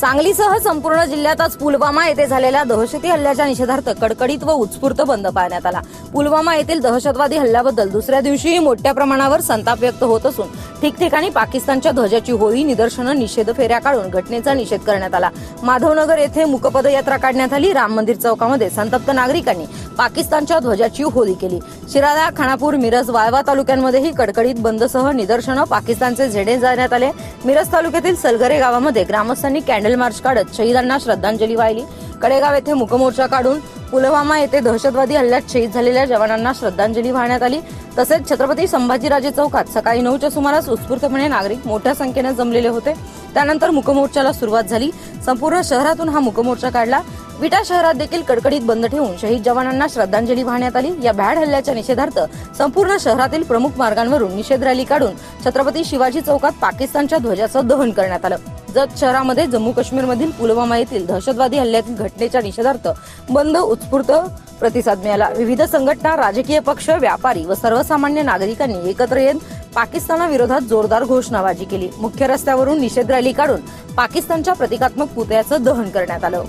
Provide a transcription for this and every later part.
सांगलीसह संपूर्ण जिल्ह्यात आज पुलवामा येथे झालेल्या दहशती हल्ल्याच्या निषेधार्थ कडकडीत व उत्स्फूर्त बंद पाळण्यात आला. पुलवामा येथील दहशतवादी हल्ल्याबद्दल दुसऱ्या दिवशीही मोठ्या प्रमाणावर संताप व्यक्त होत असून ठिकठिकाणी पाकिस्तानच्या ध्वजाची होळी निदर्शनं निषेध फेऱ्या काढून घटनेचा निषेध करण्यात आला. माधवनगर येथे मुकपदयात्रा काढण्यात आली. राम मंदिर चौकामध्ये संतप्त नागरिकांनी पाकिस्तानच्या ध्वजाची होळी केली. शिराळा खानापूर मिरज वाळवा तालुक्यांमध्येही कडकडीत बंदसह निदर्शनं पाकिस्तानचे झेडे जाण्यात आले. मिरज तालुक्यातील सलगरे गावामध्ये ग्रामस्थांनी कॅन्डल मार्च काढत शहीदांना श्रद्धांजली वाहिली. कडेगाव येथे मुकमोर्चा काढून पुलवामा येथे दहशतवादी हल्ल्यात शहीद झालेल्या जवानांना श्रद्धांजली वाहण्यात आली. तसेच छत्रपती संभाजीराजे चौकात सकाळी नऊच्या सुमारास उत्स्फूर्तपणे नागरिक मोठ्या संख्येने जमलेले होते. त्यानंतर मुकमोर्चाला सुरुवात झाली. संपूर्ण शहरातून हा मुकमोर्चा काढला. विटा शहरात देखील कडकडीत बंद ठेवून शहीद जवानांना श्रद्धांजली वाहण्यात आली. या भ्याड हल्ल्याच्या निषेधार्थ संपूर्ण शहरातील प्रमुख मार्गांवरून निषेध रॅली काढून छत्रपती शिवाजी चौकात पाकिस्तानच्या ध्वजाचं दहन करण्यात आलं. जत शहरामध्ये जम्मू काश्मीरमधील पुलवामा येथील दहशतवादी हल्ल्यातील घटनेच्या निषेधार्थ बंद उत्स्फूर्त प्रतिसाद मिळाला. विविध संघटना राजकीय पक्ष व्यापारी व सर्वसामान्य नागरिकांनी एकत्र येत पाकिस्तानाविरोधात जोरदार घोषणाबाजी केली. मुख्य रस्त्यावरून निषेध रॅली काढून पाकिस्तानच्या प्रतिकात्मक पुतळ्याचं दहन करण्यात आलं.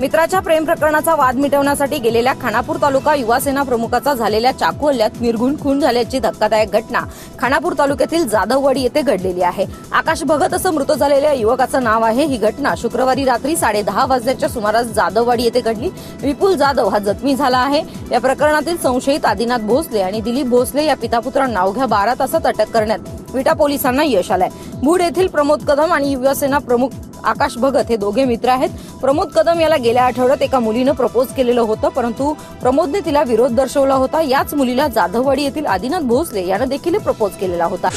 मित्राच्या प्रेम प्रकरणाचा वाद मिटवण्यासाठी गेलेल्या खानापूर तालुका युवा सेना प्रमुखाचा झालेल्या चाकू हल्ल्यात निर्घुण खून झाल्याची धक्कादायक घटना खानापूर तालुक्यातील जाधववाडी येथे घडलेली आहे. आकाश भगत असं मृत झालेल्या युवकाचं नाव आहे. ही घटना शुक्रवारी रात्री साडे दहा वाजल्याच्या सुमारास जाधववाडी येथे घडली. विपुल जाधव हा जखमी झाला आहे. या प्रकरणातील संशयित आदिनाथ भोसले आणि दिलीप भोसले या पितापुत्रांना अवघ्या बारा तासात अटक करण्यात विटा पोलिसांना यश आलंय. भूड येथील प्रमोद कदम आणि युवासेना प्रमुख आकाश भगत हे दोघे मित्र आहेत. प्रमोद कदम याला गेल्या आठवड्यात एका मुलीनं प्रपोज केलेलं होतं परंतु प्रमोदने तिला विरोध दर्शवला होता. याच मुलीला जाधववाडी येथील आदिनाथ भोसले यानं देखील प्रपोज केलेला होता.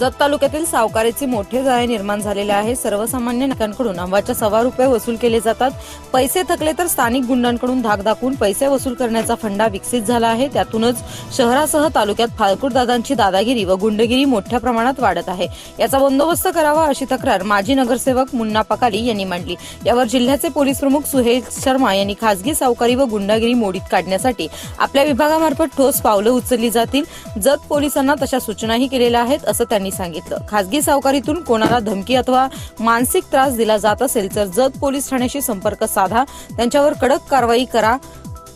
जत तालुक्यातील सावकारीचे मोठे जाळे निर्माण झालेले आहे. सर्वसामान्य नागरिकांकडून अंबाच्या सव्वा रुपये वसूल केले जातात. पैसे थकले तर स्थानिक गुंडांकडून धाक दाखवून पैसे वसूल करण्याचा फंडा विकसित झाला आहे. त्यातूनच शहरासह तालुक्यात फाळकूर दादांची दादागिरी व गुंडगिरी मोठ्या प्रमाणात वाढत आहे. याचा बंदोबस्त करावा अशी तक्रार माजी नगरसेवक मुन्ना पकाली यांनी मांडली. यावर जिल्ह्याचे पोलीस प्रमुख सुहेल शर्मा यांनी खासगी सावकारी व गुंडागिरी मोडीत काढण्यासाठी आपल्या विभागामार्फत ठोस पावलं उचलली जातील. जत पोलिसांना तशा सूचनाही केलेल्या आहेत असं त्यांनी सांगितलं. खासगी सावकारीतून कोणाला धमकी अथवा मानसिक त्रास दिला जात असेल तर जत पोलीस ठाण्याशी संपर्क साधा. त्यांच्यावर कडक कारवाई करा.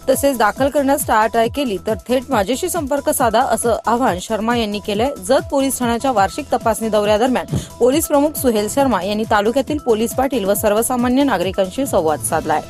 तसेच दाखल करण्यास टाळाटाळ केली तर थेट माझ्याशी संपर्क साधा असं आवाहन शर्मा यांनी केलंय. जत पोलीस ठाण्याच्या वार्षिक तपासणी दौऱ्यादरम्यान पोलीस प्रमुख सुहेल शर्मा यांनी तालुक्यातील पोलीस पाटील व सर्वसामान्य नागरिकांशी संवाद साधलाय.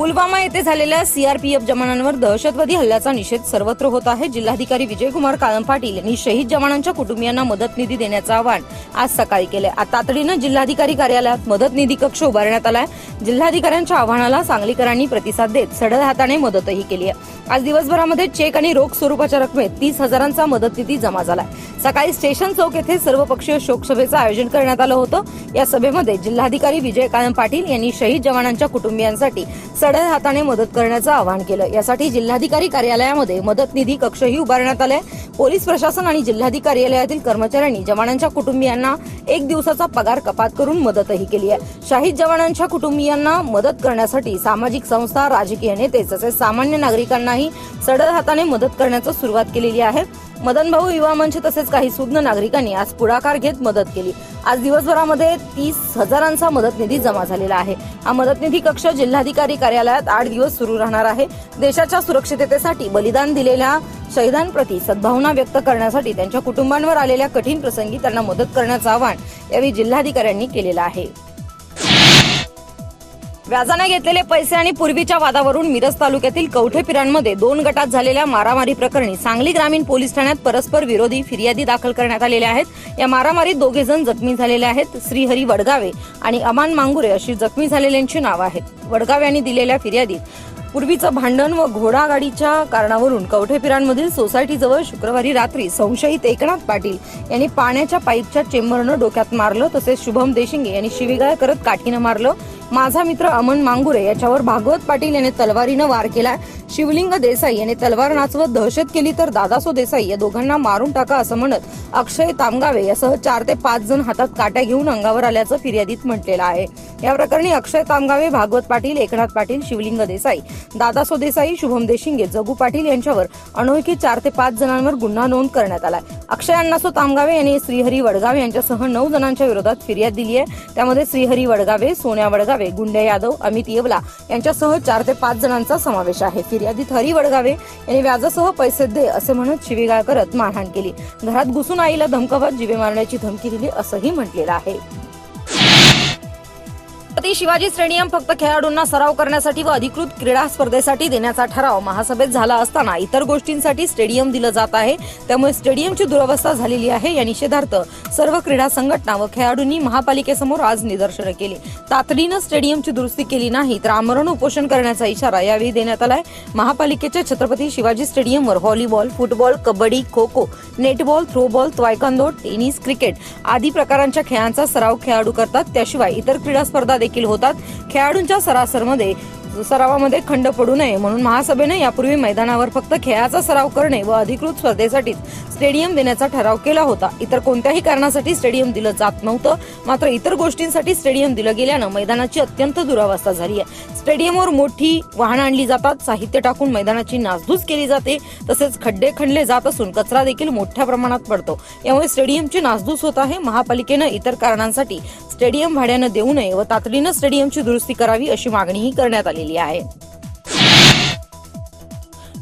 पुलवामा येथे झालेल्या सीआरपीएफ जवानांवर दहशतवादी हल्ल्याचा निषेध सर्वत्र होत आहे. जिल्हाधिकारी विजयकुमार काळम पाटील यांनी शहीद जवानांच्या कुटुंबियांना मदत निधी देण्याचं आवाहन आज सकाळी केलंय. तातडीनं जिल्हाधिकारी कार्यालयात मदत निधी कक्ष उभारण्यात आलाय. जिल्हाधिकाऱ्यांच्या आवाहनाला सांगलीकरांनी प्रतिसाद देत सढळ हाताने मदतही केली आहे. आज दिवसभरामध्ये चेक आणि रोख स्वरूपाच्या रकमेत तीस हजारांचा मदत निधी जमा झालाय. सकाळी स्टेशन चौक येथे सर्वपक्षीय शोकसभेचं आयोजन करण्यात आलं होतं. या सभेमध्ये जिल्हाधिकारी विजय पाटील यांनी शहीद जवानांच्या कुटुंबियांसाठी सडल हाताने मदत करण्याचं आवाहन केलं. यासाठी जिल्हाधिकारी कार्यालयामध्ये मदत निधी कक्षही उभारण्यात आलाय पोलीस प्रशासन आणि जिल्हाधिकारी कार्यालयातील कर्मचाऱ्यांनी जवानांच्या कुटुंबियांना एक दिवसाचा पगार कपात करून मदतही केली आहे. शहीद जवानांच्या कुटुंबियांना मदत करण्यासाठी सामाजिक संस्था राजकीय नेते तसेच सामान्य नागरिकांनाही सडल हाताने मदत करण्याचं सुरुवात केलेली आहे. मदन भाऊ युवा मंच तसेच काही सुज्ञ नागरिकांनी आज पुढाकार घेत मदत केली. आज दिवसभरामध्ये तीस हजारांचा मदत निधी जमा झालेला आहे. हा मदत निधी कक्ष जिल्हाधिकारी कार्यालयात आठ दिवस सुरू राहणार आहे. देशाच्या सुरक्षिततेसाठी बलिदान दिलेल्या शहीदांप्रती सद्भावना व्यक्त करण्यासाठी त्यांच्या कुटुंबांवर आलेल्या कठीण प्रसंगी त्यांना मदत करण्याचं आवाहन यावेळी जिल्हाधिकाऱ्यांनी केलेलं आहे. व्याजाने घेतलेले पैसे आणि पूर्वीच्या वादावरून मिरज तालुक्यातील कवठेपिरांमध्ये दोन गटात झालेल्या मारामारी प्रकरणी सांगली ग्रामीण पोलीस ठाण्यात परस्पर विरोधी फिर्यादी दाखल करण्यात आलेल्या आहेत. या मारामारीत दोघे जण जखमी झालेले आहेत. श्रीहरी वडगावे आणि अमान मांगुरे अशी जखमी झालेल्यांची नावं आहेत. वडगावे यांनी दिलेल्या फिर्यादीत पूर्वीचं भांडण व घोडागाडीच्या कारणावरून कवठेपिरांमधील सोसायटीजवळ शुक्रवारी रात्री संशयित एकनाथ पाटील यांनी पाण्याच्या पाईपच्या चेंबरनं डोक्यात मारलं तसेच शुभम देशिंगे यांनी शिवीगाळ करत काठीनं मारलं. माझा मित्र अमन मांगुरे याच्यावर भागवत पाटील याने तलवारीनं वार केला शिवलिंग देसाई याने तलवार नाचवत दहशत केली तर दादासो देसाई या दोघांना मारून टाका असं म्हणत अक्षय तामगावे यासह चार ते पाच जण हातात काट्या घेऊन अंगावर आल्याचं फिर्यादीत म्हटलेलं आहे. या प्रकरणी अक्षय तामगावे भागवत पाटील एकनाथ पाटील शिवलिंग देसाई दादासो देसाई शुभम देशिंगे जगू पाटील यांच्यावर अनोळखी चार ते पाच जणांवर गुन्हा नोंद करण्यात आलाय. अक्षय अण्णासो तामगावे यांनी श्रीहरी वडगावे यांच्यासह नऊ जणांच्या विरोधात फिर्याद दिली आहे. त्यामध्ये श्रीहरी वडगावे सोन्या वडगावे गुंड्या यादव अमित येवला यांच्यासह चार ते पाच जणांचा समावेश आहे. फिर्यादीत हरी वडगावे यांनी व्याजासह पैसे दे असे म्हणत शिवीगाळ करत मारहाण केली. घरात घुसून आईला धमकावत जीवे मारण्याची धमकी दिली असंही म्हटलेलं आहे. छत्रपती शिवाजी स्टेडियम फक्त खेळाडूंना सराव करण्यासाठी व अधिकृत क्रीडा स्पर्धेसाठी देण्याचा ठराव महासभेत झाला असताना इतर गोष्टींसाठी स्टेडियम दिलं जात आहे. त्यामुळे स्टेडियमची दुरवस्था झालेली आहे. या निषेधार्थ सर्व क्रीडा संघटना व खेळाडूंनी महापालिकेसमोर आज निदर्शनं केली. तातडीनं स्टेडियमची दुरुस्ती केली नाही तर आमरण उपोषण करण्याचा इशारा यावेळी देण्यात आलाय. महापालिकेच्या छत्रपती शिवाजी स्टेडियमवर volleyball football kabaddi kho kho netball throwball taekwondo tennis cricket आदी प्रकारांच्या खेळांचा सराव खेळाडू करतात. त्याशिवाय इतर क्रीडा स्पर्धा देखील होतात. खेळाडूंच्या सरासरमध्ये सरावामध्ये खंड पडू नये म्हणून महासभेने यापूर्वी मैदानावर फक्त खेळाचा सराव करणे व अधिकृत स्पर्धेसाठीच स्टेडियम देण्याचा ठराव केला होता. इतर कोणत्याही कारणासाठी स्टेडियम दिलं जात नव्हतं. मात्र इतर गोष्टींसाठी स्टेडियम दिलं गेल्यानं मैदानाची अत्यंत दुरावस्था झाली आहे. स्टेडियमवर मोठी वाहनं आणली जातात. साहित्य टाकून मैदानाची नासधूस केली जाते. तसेच खड्डे खणले जात असून कचरा देखील मोठ्या प्रमाणात पडतो. यामुळे स्टेडियमची नासधूस होत आहे. महापालिकेनं इतर कारणांसाठी स्टेडियम भाड्यानं देऊ नये व तातडीनं स्टेडियमची दुरुस्ती करावी अशी मागणीही करण्यात आलेली आहे.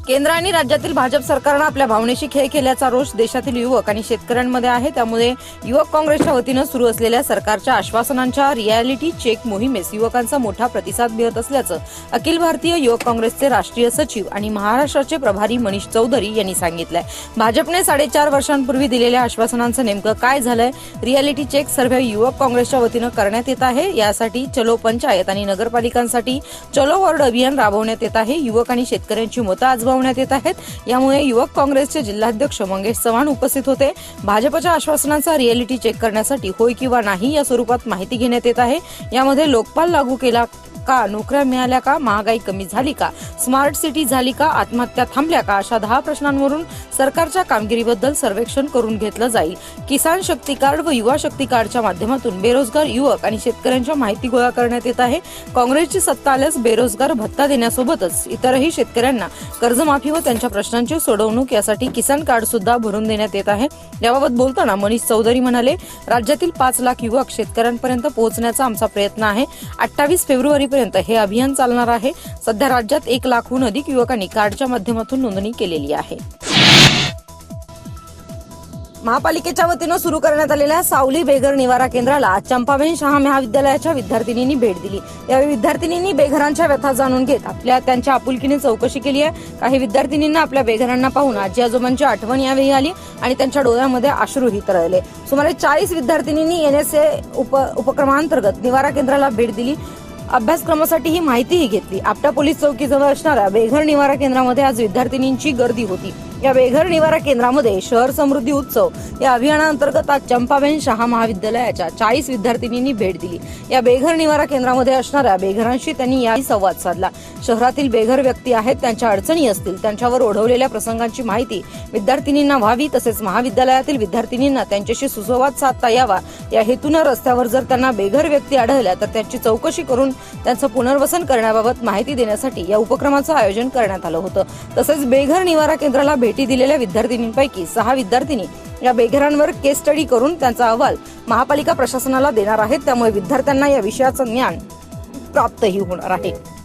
केंद्र आणि राज्यातील भाजप सरकारनं आपल्या भावनेशी खेळ केल्याचा रोष देशातील युवक आणि शेतकऱ्यांमध्ये आहे. त्यामुळे युवक काँग्रेसच्या वतीनं सुरू असलेल्या सरकारच्या आश्वासनांच्या रियालिटी चेक मोहिमेस युवकांचा मोठा प्रतिसाद मिळत असल्याचं अखिल भारतीय युवक काँग्रेसचे राष्ट्रीय सचिव आणि महाराष्ट्राचे प्रभारी मनीष चौधरी यांनी सांगितलंय. भाजपने साडेचार वर्षांपूर्वी दिलेल्या आश्वासनांचं नेमकं काय झालंय? रियालिटी चेक सर्व्हे युवक काँग्रेसच्या वतीनं करण्यात येत आहे. यासाठी चलो पंचायत आणि नगरपालिकांसाठी चलो वॉर्ड अभियान राबवण्यात येत आहे. युवक आणि शेतकऱ्यांची मतं आजमावण्यात येत आहेत. यामुळे युवक काँग्रेसचे जिल्हाध्यक्ष मंगेश चव्हाण उपस्थित होते. भाजपच्या आश्वासनांचा रिअलिटी चेक करण्यासाठी होय किंवा नाही या स्वरूपात माहिती घेण्यात येत आहे. यामध्ये लोकपाल लागू केला का? नोकऱ्या मिळाल्या का? महागाई कमी झाली का? स्मार्ट सिटी झाली का? आत्महत्या थांबल्या का? अशा दहा प्रश्नांवरून सरकारच्या कामगिरीबद्दल सर्वेक्षण करून घेतलं जाईल. किसान शक्ती कार्ड व युवा शक्ती कार्डच्या माध्यमातून बेरोजगार युवक आणि शेतकऱ्यांच्या माहिती गोळा करण्यात येत आहे. काँग्रेसची सत्ता आल्यास बेरोजगार भत्ता देण्यासोबतच इतरही शेतकऱ्यांना कर्जमाफी व त्यांच्या प्रश्नांची सोडवणूक यासाठी किसान कार्ड सुद्धा भरून देण्यात येत आहे. याबाबत बोलताना मनीष चौधरी म्हणाले राज्यातील पाच लाख युवक शेतकऱ्यांपर्यंत पोहोचण्याचा आमचा प्रयत्न आहे. अठ्ठावीस फेब्रुवारीपर्यंत हे अभियान चालणार आहे. सध्या राज्यात एक लाखहून अधिक युवकांनी कार्डच्या माध्यमातून नोंदणी केलेली आहे. महापालिकेच्या वतीनं सुरू करण्यात आलेल्या सावली बेघर निवारा केंद्राला चंपाबेन शहा महाविद्यालयाच्या विद्यार्थिनींनी भेट दिली. यावेळी विद्यार्थिनींनी बेघरांच्या व्यथा जाणून घेत आपल्या त्यांच्या आपुलकीने चौकशी केली आहे. काही विद्यार्थिनींना आपल्या बेघरांना पाहून आजी आजोबांची आठवण यावेळी आली आणि त्यांच्या डोळ्यामध्ये अश्रूही तरळले. सुमारे चाळीस विद्यार्थिनींनी एनएसए उप उपक्रमांतर्गत निवारा केंद्राला भेट दिली. अभ्यासक्रमासाठी ही माहितीही घेतली. आपटा पोलीस चौकीजवळ असणाऱ्या बेघर निवारा केंद्रामध्ये आज विद्यार्थिनींची गर्दी होती. या बेघर निवारा केंद्रामध्ये शहर समृद्धी उत्सव या अभियानाअंतर्गत आज चंपाबेन शहा महाविद्यालयाच्या चाळीस विद्यार्थिनींनी भेट दिली. या बेघर निवारा केंद्रामध्ये असणाऱ्या बेघरांशी त्यांनी याही संवाद साधला. शहरातील बेघर व्यक्ती आहेत त्यांच्या अडचणी असतील त्यांच्यावर ओढवलेल्या प्रसंगांची माहिती विद्यार्थिनींना व्हावी तसेच महाविद्यालयातील विद्यार्थिनींना त्यांच्याशी सुसंवाद साधता यावा. या हेतूनं रस्त्यावर जर त्यांना बेघर व्यक्ती आढळल्या तर त्यांची चौकशी करून त्यांचं पुनर्वसन करण्याबाबत माहिती देण्यासाठी या उपक्रमाचं आयोजन करण्यात आलं होतं. तसेच बेघर निवारा केंद्राला भेट भेटी दिलेल्या विद्यार्थिनींपैकी सहा विद्यार्थिनी या बेघरांवर केस स्टडी करून त्यांचा अहवाल महापालिका प्रशासनाला देणार आहेत. त्यामुळे विद्यार्थ्यांना या विषयाचं ज्ञान प्राप्तही होणार आहे.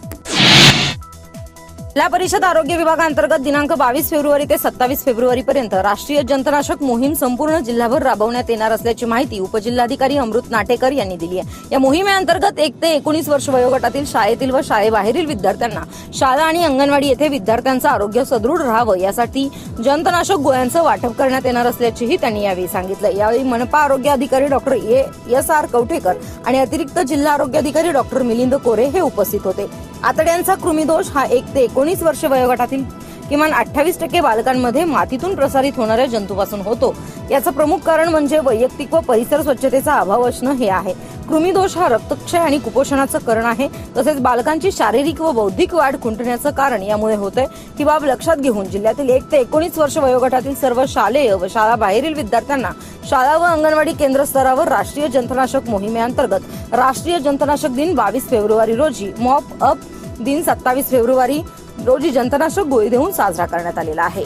जिल्हा परिषद आरोग्य विभागांतर्गत दिनांक बावीस फेब्रुवारी ते सत्तावीस फेब्रुवारी पर्यंत राष्ट्रीय जंतनाशक मोहीम संपूर्ण जिल्हाभर राबवण्यात येणार असल्याची माहिती उपजिल्हाधिकारी अमृत नाटेकर यांनी दिली आहे. या मोहिमेअंतर्गत एक ते एकोणीस वर्ष वयोगटातील शाळेतील व शाळेबाहेरील विद्यार्थ्यांना शाळा आणि अंगणवाडी येथे विद्यार्थ्यांचं आरोग्य सदृढ राहावं यासाठी जंतनाशक गोळ्यांचं वाटप करण्यात येणार असल्याचीही त्यांनी यावेळी सांगितलं. यावेळी मनपा आरोग्य अधिकारी डॉक्टर एस आर कवठेकर आणि अतिरिक्त जिल्हा आरोग्य अधिकारी डॉक्टर मिलिंद कोरे हे उपस्थित होते. आतड्यांचा कृमीदोष हा एक ते एकोणीस वर्ष वयोगटातील किमान अठ्ठावीस टक्के बालकांमध्ये मातीतून प्रसारित होणाऱ्या जंतूपासून होतो. याचं प्रमुख कारण म्हणजे वैयक्तिक व परिसर स्वच्छतेचा अभाव असणं हे आहे. कृमीदोष हा रक्तक्षय आणि कुपोषणाचं कारण आहे. तसेच बालकांची शारीरिक व बौद्धिक वाढ खुंटण्याचं कारण यामुळे होतंय ही बाब लक्षात घेऊन जिल्ह्यातील एक ते एकोणीस वर्ष वयोगटातील सर्व शालेय व शाळा बाहेरील विद्यार्थ्यांना शाळा व अंगणवाडी केंद्र स्तरावर राष्ट्रीय जंतनाशक मोहिमेअंतर्गत राष्ट्रीय जंतनाशक दिन बावीस फेब्रुवारी रोजी मॉप अप दिन सत्तावीस फेब्रुवारी रोजी जंतनाशक गोळी देऊन साजरा करण्यात आलेला आहे.